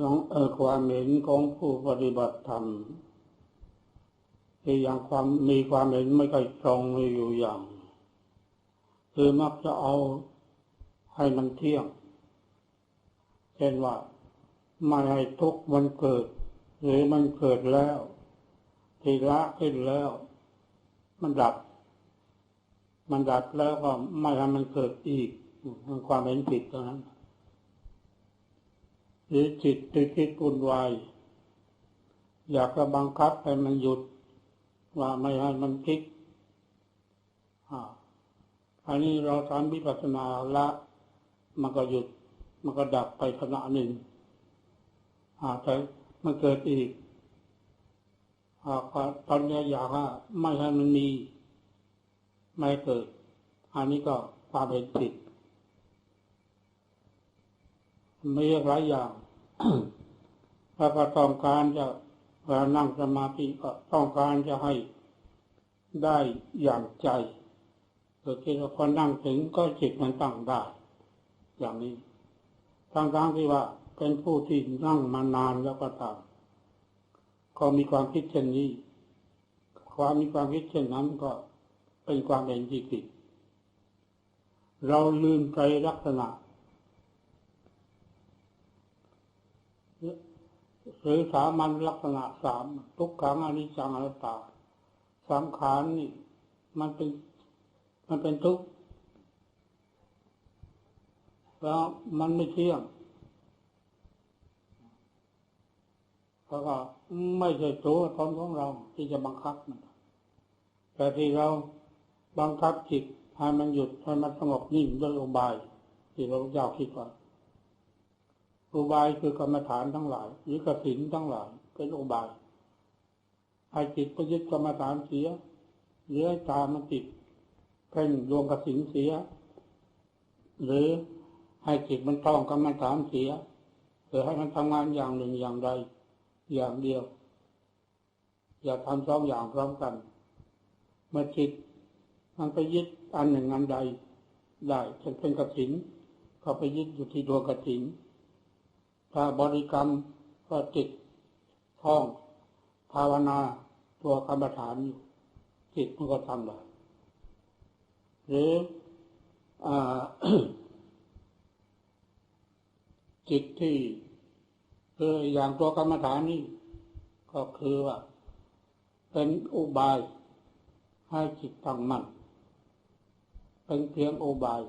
ยังเออความเห็นของผู้ปฏิบัติธรรมที่ยังความมีความเห็นไม่ค่อยตรงอยู่อย่าง คือมักจะเอาให้มันเที่ยงเช่นว่าไม่ให้ทุกข์มันเกิด หรือมันเกิดแล้วทีละขึ้นแล้ว มันดับ มันดับแล้วก็ไม่ให้มันเกิดอีกมันความเห็นผิดตรงนั้น หรือจิตติดคิดวุ่นวาย อยากจะบังคับให้มันหยุด ว่าไม่ให้มันคิดอันนี้เราทำวิปัสสนาละมันก็หยุด มันก็ดับไปขณะหนึ่งแต่มันเกิดอีกตอนนี้อยากว่าไม่ให้มันมี ไม่เกิด อันนี้ก็ความเป็นผิดไม่หลายอย่าง ถ้าก็ต้องการจะเวลานั่งสมาธิก็ต้องการจะให้ได้อย่างใจเกิดคิดว่าพอนั่งถึงก็จิตมันตั้งได้ อย่างนี้ทั้งๆที่ว่าเป็นผู้ที่นั่งมานานแล้วก็ตามก็มีความคิดเช่นนี้ ความมีความคิดเช่นนั้นก็เป็นความเห็นที่ผิดเราลืมใจลักษณะ หรือสามัญลักษณะสามทุกขังอนิจจังอนัตตาสังขารนี่ มันเป็น มันเป็นทุกข์แล้วมันไม่เที่ยงเพราะว่าไม่ใช่ตัวตนของเรา ที่จะบังคับมันแต่ที่เราบังคับจิตให้มันหยุดให้มันสงบนิ่งด้วยอุบาย ที่เราอยาคิดว่า อุบายคือกรรมฐานทั้งหลายหรือกสินทั้งหลายเป็นอุบายให้จิตประยุทธ์กรรมฐานเสียหรือตามันติดเพ่งดวงกสินเสีย หรือให้จิตมันท่องกรรมฐานเสียหรือให้มันทำงานอย่างหนึ่งอย่างใด อย่างเดียว อย่าทำสองอย่างพร้อมกัน เมื่อจิตมันไปยึดอันหนึ่งอันใดได้เช่นเป็นกสินก็ไปยึดอยู่ที่ดวงกสิน ถ้าบริกรรมก็จิตท่องภาวนาตัวกรรมฐานอยู่จิตมันก็ทำได้หรืออจิตที่คืออย่างตัวกรรมฐานนี่ก็คือว่า เป็นอุบาย ให้จิตตั้งมั่นเป็นเพียงอุบาย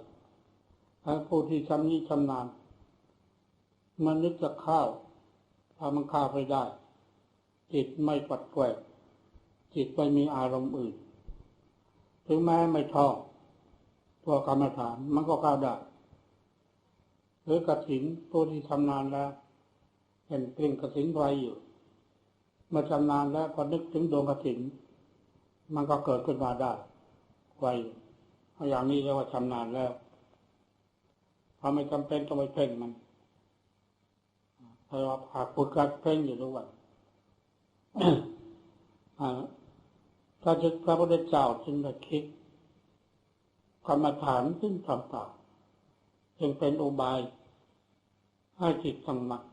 ให้ผู้ที่ชำนิชำนาญ มันนึกจะข้าวถ้ามันข้าวไปได้ จิตไม่ปัดแกวจิตไม่มีอารมณ์อื่น ถึงแม้ไม่ท่องตัวกรรมฐานมันก็ข้าวได้หรือกระถินตัวที่ทำนานแล้วเห็นเปล่งกระถินไวอยู่ เมื่อชำนาญแล้วพอนึกถึงดวงกระถิน มันก็เกิดขึ้นมาได้ไวอย่างนี้เรียกว่าชำนาญแล้วพอไม่จำเป็นต้องไปเพ่งมัน เราหากฝึกการเพ่งอยู่ทุกวันพระพระพุทธเจ้าจึงได้คิดกรรมฐานซึ่งต่างๆจึงเป็นอุบายให้จิตสมัคร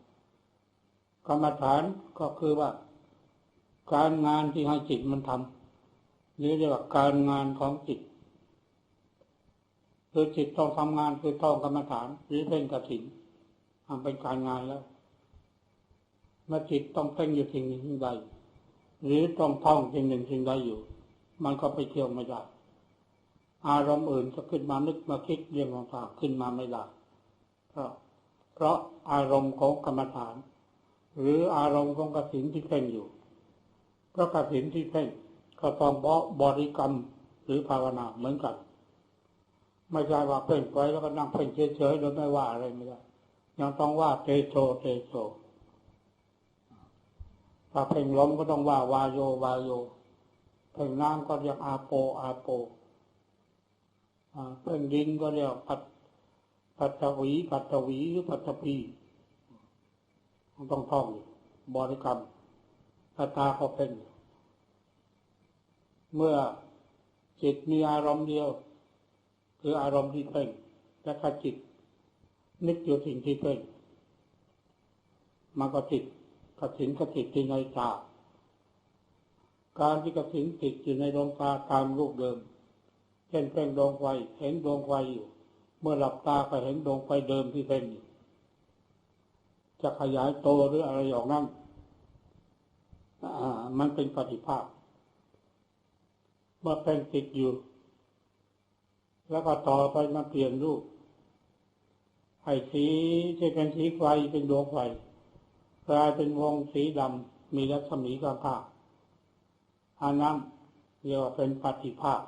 กรรมฐานก็คือว่า การงานที่ให้จิตมันทำหรือเรียกว่าการงานของจิตคือจิตต้องทำงานคือต้องกรรมฐานหรือเป็นกระถิ่นทำเป็นการงานแล้ว เมื่อจิตต้องเพ่งอยู่สิ่งหนึ่งสิ่งใด หรือต้องท่องสิ่งหนึ่งสิ่งใดอยู่ มันก็ไปเที่ยวไม่ได้อารมณ์อื่นจะขึ้นมานึกมาคิดเรื่องต่างๆขึ้นมาไม่ได้เพราะเพราะอารมณ์ของกรรมฐาน หรืออารมณ์ของกสินที่เพ่งอยู่เพราะกสินที่เพ่งก็ต้องบริกรรมหรือภาวนาเหมือนกัน ไม่ใช่ว่าเพ่งไปแล้วก็นั่งเพ่งเฉยๆโดยไม่ว่าอะไรไม่ได้ยังต้องว่าเตโชเตโช ถ้าเพ่งล้มก็ต้องว่าวาโยวาโย เพ่งน้ำก็เรียกอาโปอาโปเพ่งดินก็เรียกปัตปัตวีปัตวีหรือปัตพีต้องท่องบริกรรมตาตาเขาเพ่งเมื่อจิตมีอารมณ์เดียว คืออารมณ์ที่เพ่งและถ้าจิต นึกอยู่สิ่งที่เพ่งมันก็ติด กระถินก็ติที่ในตาการที่กระถินติดอยู่ในดวงตาตามรูปเดิม เช่นเป็นดวงไฟเห็นดวงไฟอยู่ เมื่อหลับตาก็เห็นดวงไฟเดิมที่เป็นอยู่จะขยายโตหรืออะไรอย่างนั้นมันเป็นปฏิภาคเมื่อเป็นติดอยู่ แล้วก็ต่อไปมาเปลี่ยนรูปไอ้สีที่เป็นสีไฟเป็นดวงไฟ กลายเป็นวงสีดำมีรัศมีข้างๆอันนั้นเรียกว่าเป็นปฏิภาค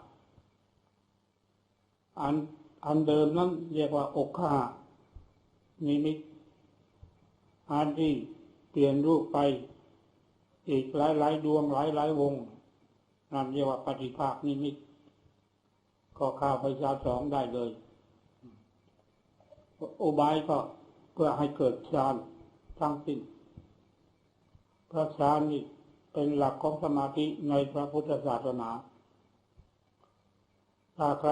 อันอันเดิมนั้นเรียกว่าอกขานิมิตอันที่เปลี่ยนรูปไป อีกหลายหลายดวงหลายหลายวง นั่นเรียกว่าปฏิภาคนิมิต ก็ข้าพเจ้าสองได้เลย อุบายก็เพื่อให้เกิดฌานทั้งสิ้น พระฌานนี่เป็นหลักของสมาธิในพระพุทธศาสนา ถ้าใคร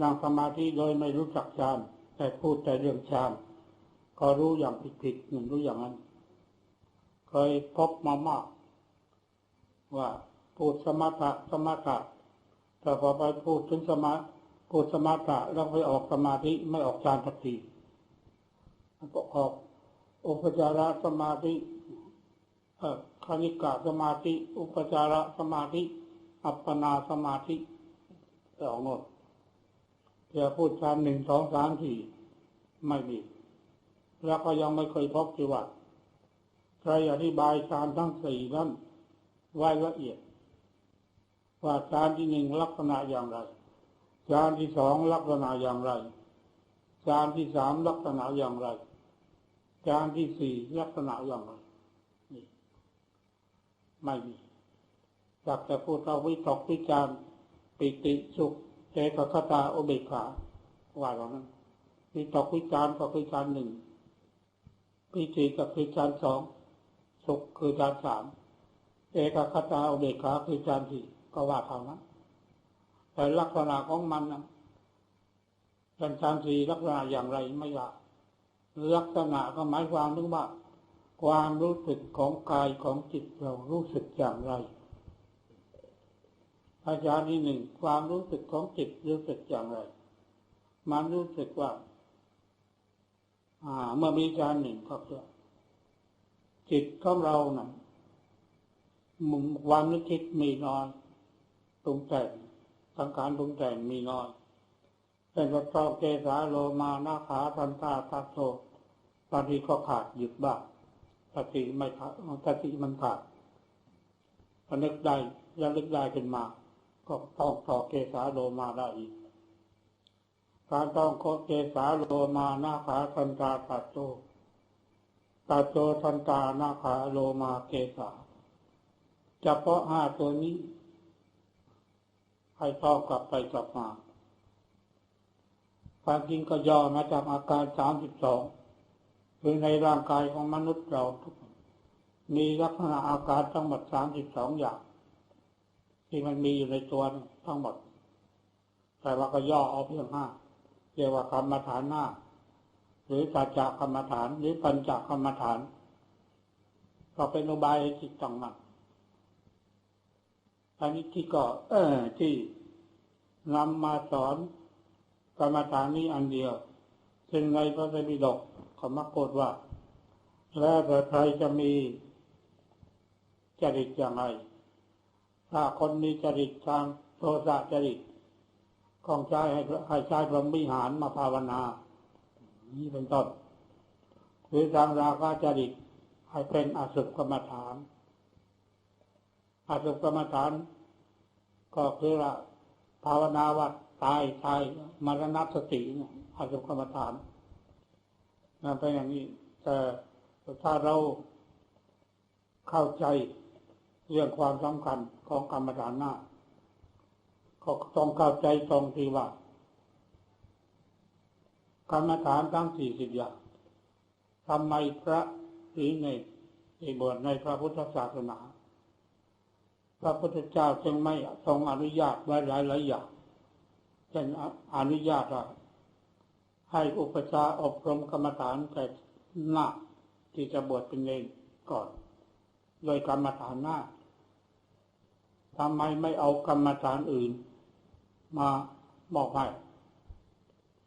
นั่งสมาธิโดยไม่รู้จักฌานแต่พูดแต่เรื่องฌานก็รู้อย่างผิดๆหนึ่งรู้อย่างนั้น เคยพบมามาก ว่าพูดสมถะสมถะแต่พอไปพูดถึงสมาพูดสมถะแล้วไปออกสมาธิไม่ออกฌานสักทีก็ออกอุปจารสมาธิ คณิกาสมาธิ อุปจารสมาธิ อัปปนาสมาธิสองหมดจะพูดฌานหนึ่งสองสามสี่ไม่มี แล้วก็ยังไม่เคยพบที่ว่าใครอธิบายฌานทั้งสี่นั้นไว้ละเอียด ว่าฌานที่หนึ่งลักษณะอย่างไรฌานที่สองลักษณะอย่างไรฌานที่สามลักษณะอย่างไรฌานที่สี่ลักษณะอย่างไร ไม่มีอยากจะพูดเอาวิตกวิจารปิติสุขเจตคตาอุเบกขาว่าเรานั้นวิตกวิจารก็คือฌานหนึ่งปิติก็คือฌานสองสุขคือฌานสามเอกคตาอุเบกขาคือฌานสี่ก็ว่าเท่านั้นแต่ลักษณะของมันนะเป็นฌานสี่ลักษณะอย่างไรไม่ยาลักษณะก็หมายความถึงว่า ความรู้สึกของกายของจิตเรารู้สึกอย่างไรอาจารย์ที่หนึ่งความรู้สึกของจิตรู้สึกอย่างไร มันรู้สึกว่า อ่า เมื่อมีอาจารย์หนึ่งก็คือจิตของเรานะ่ะมุมความนึกคิดมีน้อยตรงแต่งสังขารตรงแต่งมีน้อยเป็นว่าเจ้าเกสาโลมานาขาทันตาทัโตบางทีก็ขาดหยุดบ้าง สติไม่ขาดสติมันขาดพอนึกได้ยังนึกได้ขึ้นมา ก็ต้องต่อเกสาโลมาได้อีก การต้องเกสาโลมานาขาทันตาทัตโตตัดโตทันตานาขาโลมาเกสาเฉพาะห้าตัวนี้ให้ท่องกลับไปกลับมาความจริงก็ย่อมาจากอาการสามสิบสอง คือในร่างกายของมนุษย์เราทุกมีลักษณะอาการทั้งหมดสามสิบสองอย่าง ที่มันมีอยู่ในตัวทั้งหมด แต่ว่าก็ย่อเอาเพียงห้าเรียกว่ากรรมฐานหน้าหรือสัจจกรรมฐาน หรือปัญจกรรมฐาน ก็เป็นอุบายจิตตั้งมันอันนี้ที่ก็ เออที่นำมาสอนกรรมฐานนี้อันเดียวซึ่งในพระไตรปิฎก เขามักพูดว่า แล้วแต่ใครจะมีจริตอย่างไรถ้าคนมีจริตทางโทสะจริตของใช้ให้ให้ใช้พรหมิหารมาภาวนา นี่เป็นต้นหรือทางราคะจริตให้เป็นอสุภกรรมฐานอสุภกรรมฐาน ก็คือว่าภาวนาว่าตายตายมรณสติอาสุกรรมฐาน เป็นอย่างนี้ แต่ถ้าเราเข้าใจเรื่องความสำคัญของกรรมฐานหน้าก็ต้องเข้าใจตรงที่ว่ากรรมฐานทั้งสี่สิบอย่างทำไมพระหรือในในบทในพระพุทธศาสนา พระพุทธเจ้าจึงไม่ทรงอนุญาตไว้หลายหลายอย่างเช่นอนุญาต ให้อุปชาอบรมกรรมฐานแต่หน้าที่จะบวชเป็นเนรก่อน โดยกรรมฐานหน้าทำไมไม่เอากรรมฐานอื่น มาบอกให้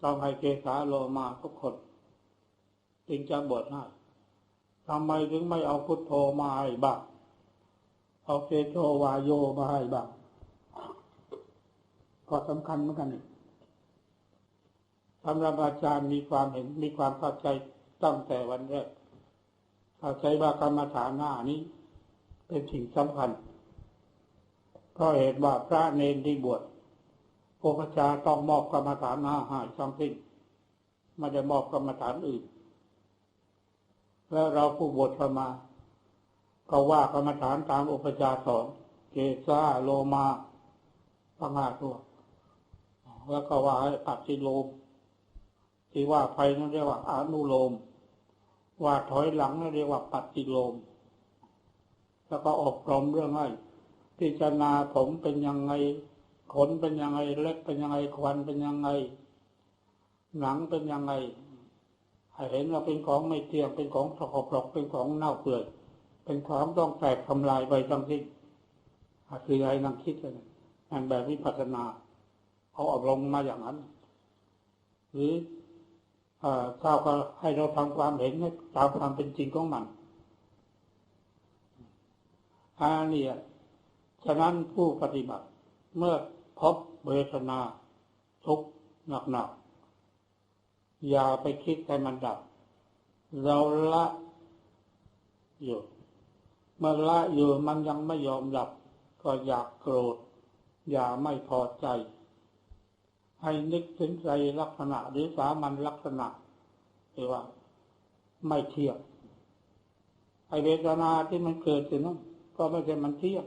ต้องให้เกสาโลมาทุกคนจึงจะบวชให้ทำไมถึงไม่เอาพุทโธมาให้บ้างเอาเกโชวาโยมาให้บ้างก็สำคัญเหมือนกันนี่ สำหรับอาจารย์มีความเห็นมีความเข้าใจตั้งแต่วันแรกเข้าใจว่ากรรมฐานหน้านี้ เป็นสิ่งสำคัญเพราะเหตุว่าพระเนนที่บวชโภชาต้องมอบกรรมฐานหน้าหายทั้งสิ้นไม่ได้มอบกรรมฐานอื่น แล้วเราผู้บวชเข้ามา ก็ว่ากรรมฐานตามอุปจาสอนเกซาโลมาพังหาตัวแล้วก็ว่าให้ปัดสิโลม ที่ว่าไปนั่นเรียกว่าอนุโลม ว่าถอยหลังนั่นเรียกว่าปฏิโลม แล้วก็อบรมเรื่องให้พิจารณาผมเป็นยังไง ขนเป็นยังไง เล็บเป็นยังไง ควันเป็นยังไง หนังเป็นยังไงให้เห็นว่าเป็นของไม่เที่ยง เป็นของสกปรก เป็นของเน่าเปื่อย เป็นของต้องแตกทำลายไปทั้งสิ้นคืออะไรนั่งคิดเลยนั่นแบบวิปัสสนาเอาอบรมมาอย่างนั้น หรือ ข้าวก็ให้เราทำความเห็นตามความเป็นจริงของมันอันนี้ฉะนั้นผู้ปฏิบัติ เมื่อพบเวทนาทุกข์หนักๆอย่าไปคิดให้มันดับ เราละอยู่เมื่อละอยู่มันยังไม่ยอมดับ ก็อยากโกรธ อย่าไม่พอใจ ให้นึกถึงใจลักษณะหรือสามัญลักษณะที่ว่า ไม่เที่ยงไอเวทนาที่มันเกิดขึ้นนั้นก็ไม่ใช่มันเที่ยง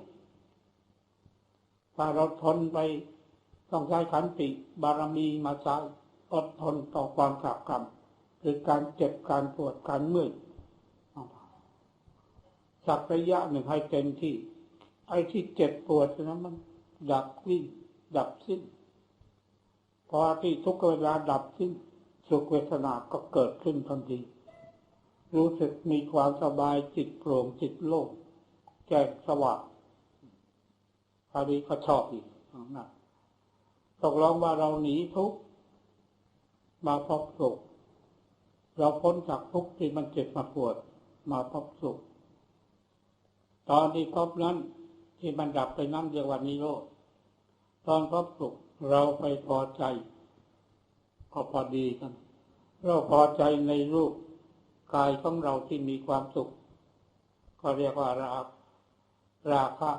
ถ้าเราทนไปต้องใช้ขันติบารมีมาใช้อดทนต่อความขักกรรมคือการเจ็บการปวดการเมื่อยสักระยะหนึ่งให้เต็มที่ ไอ้ที่เจ็บปวดนั้นมัน ดับสิ้นดับสิ้น พอที่ทุกเวลาดับสิ้นสุขเวทนาก็เกิดขึ้นทันที รู้สึกมีความสบายจิตโปร่งจิตโล่งแจ้งสว่างคราวนี้ก็ชอบอีกนะตกลงว่าเราหนีทุกมาพบสุขเราพ้นจากทุกที่มันเจ็บมาปวด มาพบสุข ตอนที่พบนั้นที่มันดับไปนั่นเรียกว่านิโรธตอนพบสุข เราไปพอใจ ก็พอดีกัน เราพอใจในรูปกายของเราที่มีความสุข ก็เรียกว่าราราคะ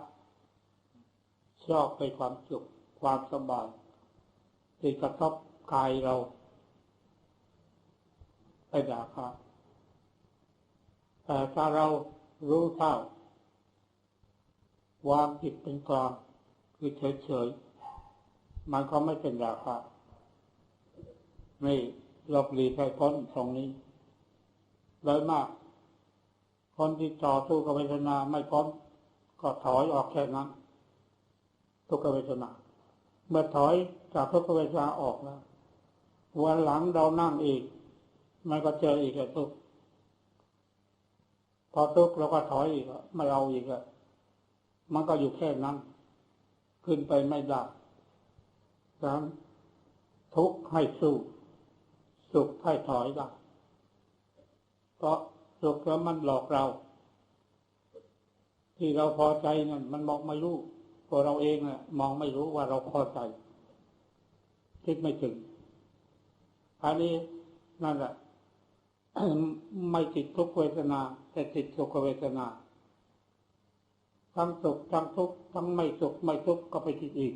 ชอบไปความสุข ความสบายที่กระทบกายเราไปด่าครับแต่ถ้าเรารู้เท่าวางจิตเป็นกลางคือเฉยๆ มันก็ไม่เป็นราคาไม่หลบหลีกให้พ้นตรงนี้เลยมาก คนที่ต่อสู้กับเวทนาไม่พ้นก็ถอยออกแค่นั้นทุกเวทนา เมื่อถอยจากทุกเวทนาออกแล้ววันหลังเรานั่งอีก มันก็เจออีกแล้วทุกพอทุกเราก็ถอยอีกไม่เอาอีกแล้วมันก็อยู่แค่นั้น ขึ้นไปไม่ได้ สามทุกข์ให้สู้ สุขให้ถอยได้เพราะสุขแล้วมันหลอกเรา ที่เราพอใจนั่นมันบอกไม่รู้ตัวเราเองอะมองไม่รู้ว่าเราพอใจ คิดไม่ถึง อันนี้นั่นแหละไม่ติดทุกเวทนา แต่ติดสุขเวทนา ทั้งสุขทั้งทุกข์ทั้งไม่สุขไม่ทุกข์ก็ไปติดอีก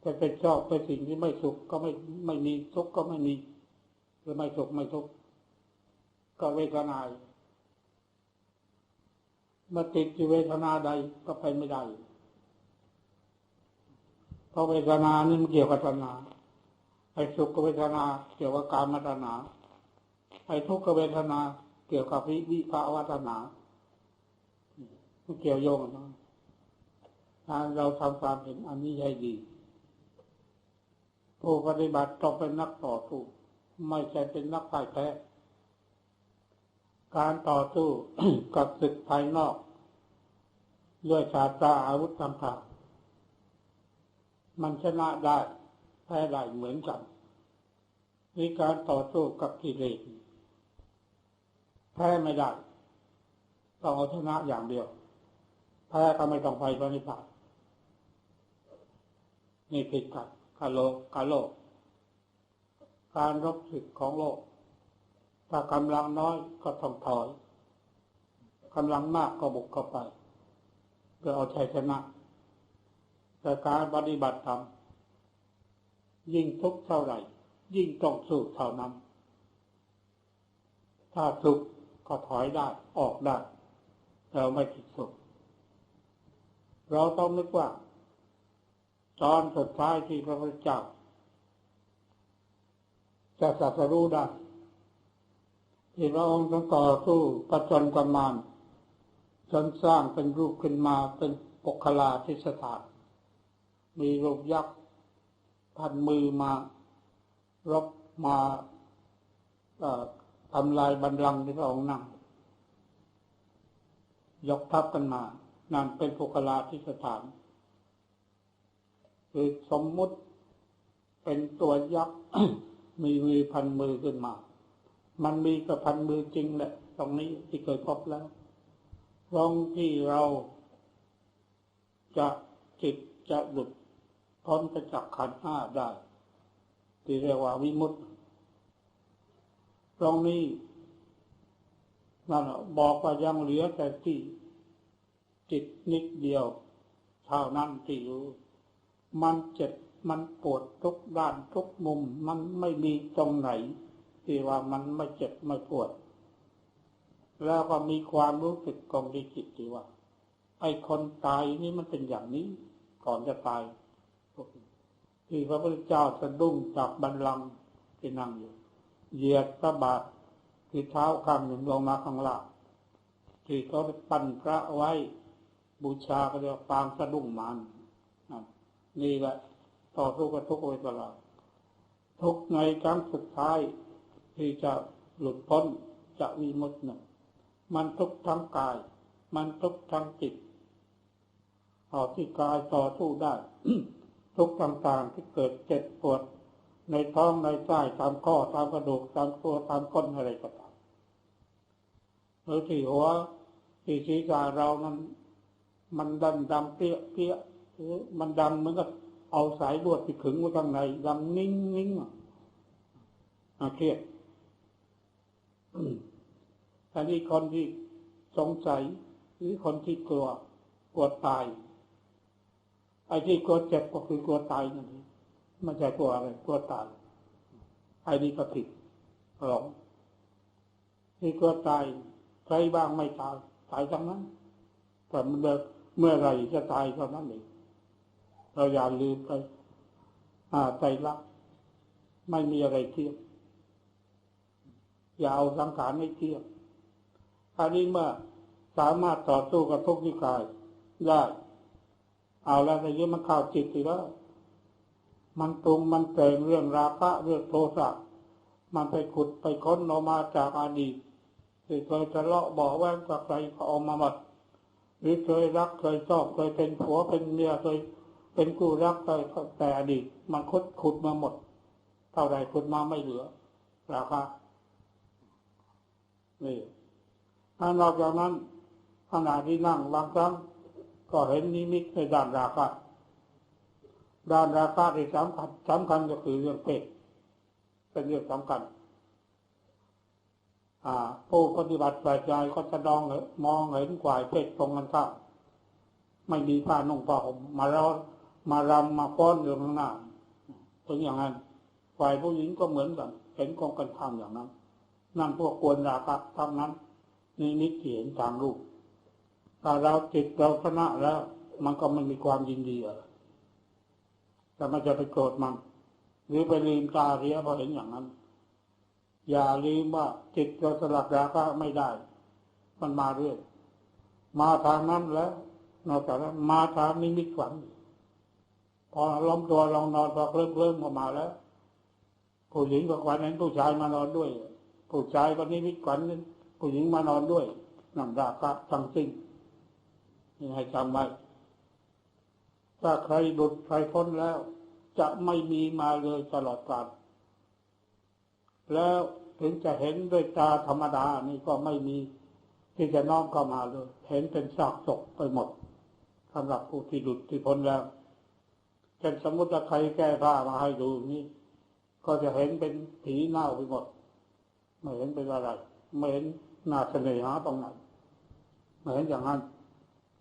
แต่เป็นชอบไปสิ่งที่ไม่สุขก็ไม่ไม่มีทุกข์ก็ไม่มีหรือไม่สุขไม่ทุกข์ก็เวทนามาติดอยู่เวทนาใดก็ไปไม่ได้เพราะเวทนานี่มันเกี่ยวกับตัณหาไอ้สุขเวทนาเกี่ยวกับการมัตนาไอ้ทุกขเวทนาเกี่ยวกับวิวิภาวตนามันเกี่ยวโยงกันถ้าเราทำความเห็นอันนี้ให้ดี ผู้ปฏิบัติต้องเป็นนักต่อสู้ไม่ใช่เป็นนักพ่ายแพ้ การต่อสู้กับศึกภายนอกด้วยชาตราอาวุธต่างๆมันชนะได้แพ้ได้เหมือนกันในการต่อสู้กับกิเลสแพ้ไม่ได้ต้องเอาชนะอย่างเดียวแพ้ก็ไม่ต้องไปพระนิพพานนี่ผิดกัน กาโลกกาโลก การรบศึกของโลก ถ้ากำลังน้อยก็ต้องถอยกำลังมากก็บุกเข้าไปเพื่อเอาชัยชนะ แต่การปฏิบัติธรรมยิ่งทุกข์เท่าไหร่ ยิ่งต้องสู้เท่านั้น ถ้าสุขก็ถอยได้ออกได้เราไม่ติดสุขเราต้องนึกว่า ตอนสุดท้ายที่พระพุทธเจ้าจะสัสรู้ได้ที่พระองค์ต้องต่อสู้ประจนกำมานจนสร้างเป็นรูปขึ้นมาเป็นปกคลาทิสถาน มีรูปยักษ์พันมือมารบมาทำลายบันลังที่พระองค์นั่ง ยกทัพกันมา นั่นเป็นปกคลาทิสถาน คือสมมุติเป็นตัวยักษ์มีมือพันมือขึ้นมา มันมีกับพันมือจริงแหละ ตรงนี้ที่เคยพบแล้วตรงที่เราจะจิตจะหลุดพ้นไปจากขันห้าได้ ที่เรียกว่าวิมุตติตรงนี้นั่นบอกว่ายังเหลือแต่ที่จิตนิดเดียว เท่านั้นที่รู้ มันเจ็บมันปวดทุกด้านทุกมุม มันไม่มีตรงไหน ที่ว่ามันไม่เจ็บไม่ปวด แล้วก็มีความรู้สึกกองดีจิตที่ว่า ไอ้คนตายนี่มันเป็นอย่างนี้ ก่อนจะตายที่พระพุทธเจ้าสะดุ้งจากบันลังที่นั่งอยู่เหยียดตะบาดที่เท้าข้างหนึ่งลงมาข้างล่างที่เขาปั้นพระไว้ บูชาก็เรียกปางสะดุ้งมัน นี่แหละต่อสู้กับทุกข์ไว้ตลอดทุกในครั้งสุดท้ายที่จะหลุดพ้นจะวิมุตติมันทุกทั้งกาย มันทุกทั้งจิตออที่กายต่อสู้ได้ ทุกต่างๆที่เกิดเจ็บปวด ในท้องในไส้ตามข้อตามกระดูกตามตัวตามก้นอะไรก็ตามหรือที่หัวที่ศีรษะเรานั้น มันดันดำเปี้ยเปี้ย มันดำเหมือนกับเอาสายลวดไปขึงไว้ข้างในดำนิ่งนิ่งอะเครียดอันนี้คนที่สงสัยหรือคนที่กลัวกลัวตายไอ้ที่กลัวเจ็บก็คือกลัวตายนั่นเองไม่ใช่กลัวอะไรกลัวตายไอ้นี่ก็ผิดหลงที่กลัวตายใครบ้างไม่ตายตายทั้งนั้นแต่เมื่อเมื่อไรจะตายเท่านั้นเอง เราอย่าลืมไปอาใจรักไม่มีอะไรเที่ยงอย่าเอาสังขารไม่เที่ยงอันนี้เมื่อสามารถต่อสู้กับทุกข์ที่กายได้เอาแล้วในนี้มันข้าวจิตสิแล้วมันปรุงมันแต่งเรื่องราคะเรื่องโทสะมันไปขุดไปค้นออกมาจากอดีตที่เคยทะเลาะบอกแว้งกับใครก็ออกมาหมดหรือเคยรักเคยชอบเคยเป็นผัวเป็นเมียเคย เป็นคู่รักเคยแต่อดีตมันขุดขุดมาหมด เท่าไรขุดมาไม่เหลือราคานี่ถ้านอกจากนั้นขณะที่นั่งบางครั้งก็เห็นนิมิตในด้านราคะด้านราคะที่สำคัญสำคัญก็คือเรื่องเพศเป็นเรื่องสำคัญผู้ปฏิบัติฝ่ายใจก็จะดองมองเห็นกวายเพศตรงกันข้ามไม่มีผ้านุ่งผ้าห่มมาแล้ว มารำมาฟ้อนอยู่ข้างหน้าถึงอย่างนั้นฝ่ายผู้หญิงก็เหมือนกันเห็นกองกันข้ามอย่างนั้น นั่นพวกกวนราคะทั้งนั้นนี่นิเห็นทางรูปถ้าเราจิตเราชนะแล้ว มันก็ไม่มีความยินดีอะไรแต่มันจะไปโกรธมันหรือไปลืมตาเรียพอเห็นอย่างนั้น อย่าลืมว่าจิตเราสลัดราคะไม่ได้ มันมาเรื่อยมาทางนั้นแล้วนอกจากนั้นมาทางนิมิตฝัน พอล้มตัวลองนอนพอเริ่มเริ่มออกมาแล้ว ผู้หญิงกับวันนั้นผู้ชายมานอนด้วย ผู้ชายก็นิมิตฝันผู้หญิงมานอนด้วยนั่นราคะทั้งสิ้นนี่ให้จำไว้ถ้าใครหลุดใครพ้นแล้ว จะไม่มีมาเลยตลอดกาลแล้วถึงจะเห็นด้วยตาธรรมดานี่ก็ไม่มีที่จะน้อมเข้ามาเลย เห็นเป็นซากศพไปหมดสำหรับผู้ที่หลุดที่พ้นแล้ว เช่นสมมติว่าใครแก้ผ้ามาให้ดูนี่ก็จะเห็นเป็นผีเน่าไปหมดไม่เห็นเป็นอะไรไม่เห็นหน้าเสน่หาตรงไหนไม่เห็นอย่างนั้น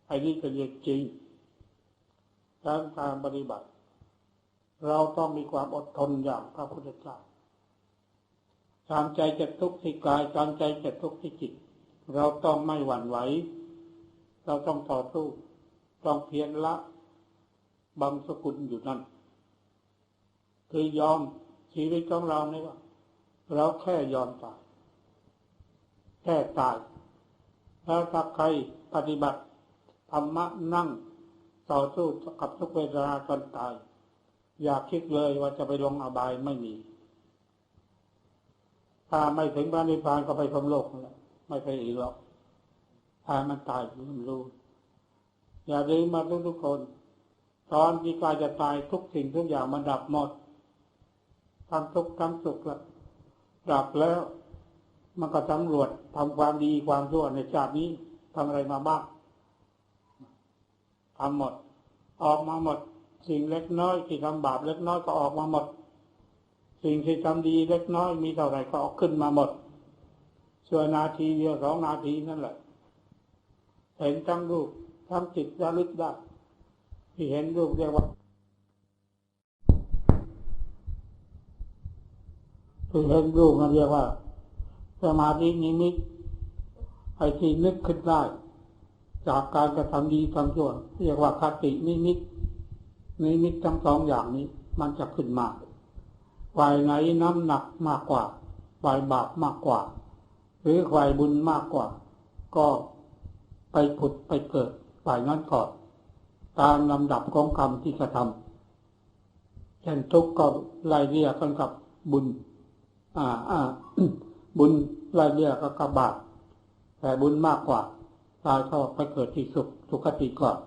ไอ้นี่เป็นเรจริงการการปฏิบัติ เราต้องมีความอดทนอย่างพระพุทธเจ้าตามใจจะทุกข์ที่กายตามใจจะทุกข์ที่จิต เราต้องไม่หวั่นไหว เราต้องต่อสู้ ต้องเพียรละ บางสกุลอยู่นั่น คือยอมชีวิตของเราเนี่ยว่าเราแค่ยอมตาย แค่ตายแล้วถ้าใครปฏิบัติธรรมะนั่งต่อสู้กับทุกเวทนาจนตาย อยากคิดเลยว่าจะไปลงอบายไม่มี ถ้าไม่ถึงพระนิพพานก็ไปพรมโลกแล้วไม่ไปอีกหรอกถ้ามันตายมันรู้ อย่าลืมมาทุกทุกคน ตอนที่กายจะตายทุกสิ่งทุกอย่างมันดับหมดทำทุกข์ทำสุขล้วดับแล้วมันก็สำรวจทำความดีความชั่วในชาตินี้ทำอะไรมาบ้างทำหมด ออกมาหมด สิ่งเล็กน้อยที่ทำบาปเล็กน้อยก็ออกมาหมด สิ่งที่ทำดีเล็กน้อยมีเท่าไหร่ก็ออกขึ้นมาหมดส่วนนาทีเดียวสองนาทีนั่นแหละ เห็นทั้งรูปทั้งจิตระลึกได้ ที่เห็นรูปเรียกว่าที่เห็นรูปมันเรียกว่า สมาธินิมิตไอ้ที่นึกขึ้นได้ จากการกระทำดีทำชั่วเรียกว่าคตินิมิตนิมิตทั้งสองอย่างนี้ มันจะขึ้นมาฝ่ายไหนน้ำหนักมากกว่าฝ่ายบาปมากกว่า หรือฝ่ายบุญมากกว่า ก็ไปผุดไปเกิดฝ่ายนั้นก่อน ตามลำดับของกรรมที่กระทำเช่นทุกข์ก็ไล่เรียกกันกับบุญ อ่าอ่าบุญไล่เรียกกับบาปแต่บุญมากกว่าตายก็ไปเกิดที่สุขสุขติก่อน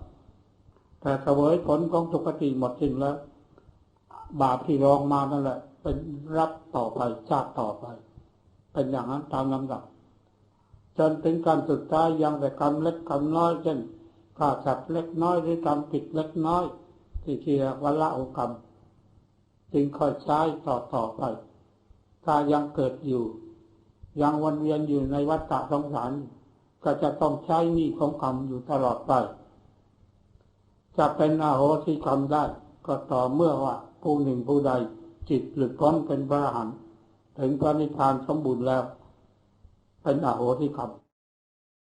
แต่เสวยผลของสุขติหมดสิ้นแล้ว บาปที่รองมานั่นแหละ เป็นรับต่อไปชาติต่อไป เป็นอย่างนั้นตามลำดับจนถึงการสุดท้ายยังแต่กรรมเล็กกรรมน้อยเช่น ฆ่าสัตว์เล็กน้อยหรือทำผิดเล็กน้อยที่เรียกว่าละอกรรมจึงค่อยใช้ต่อต่อไป ถ้ายังเกิดอยู่ ยังวนเวียนอยู่ในวัฏฏะสงสาร ก็จะต้องใช้นี้ของกรรมอยู่ตลอดไป จะเป็นอาโหสิกรรมได้ ก็ต่อเมื่อว่าผู้หนึ่งผู้ใด จิตหลุดพ้นเป็นพระหันต์ถึงพระนิพพานสมบูรณ์แล้ว เป็นอาโหสิกรรม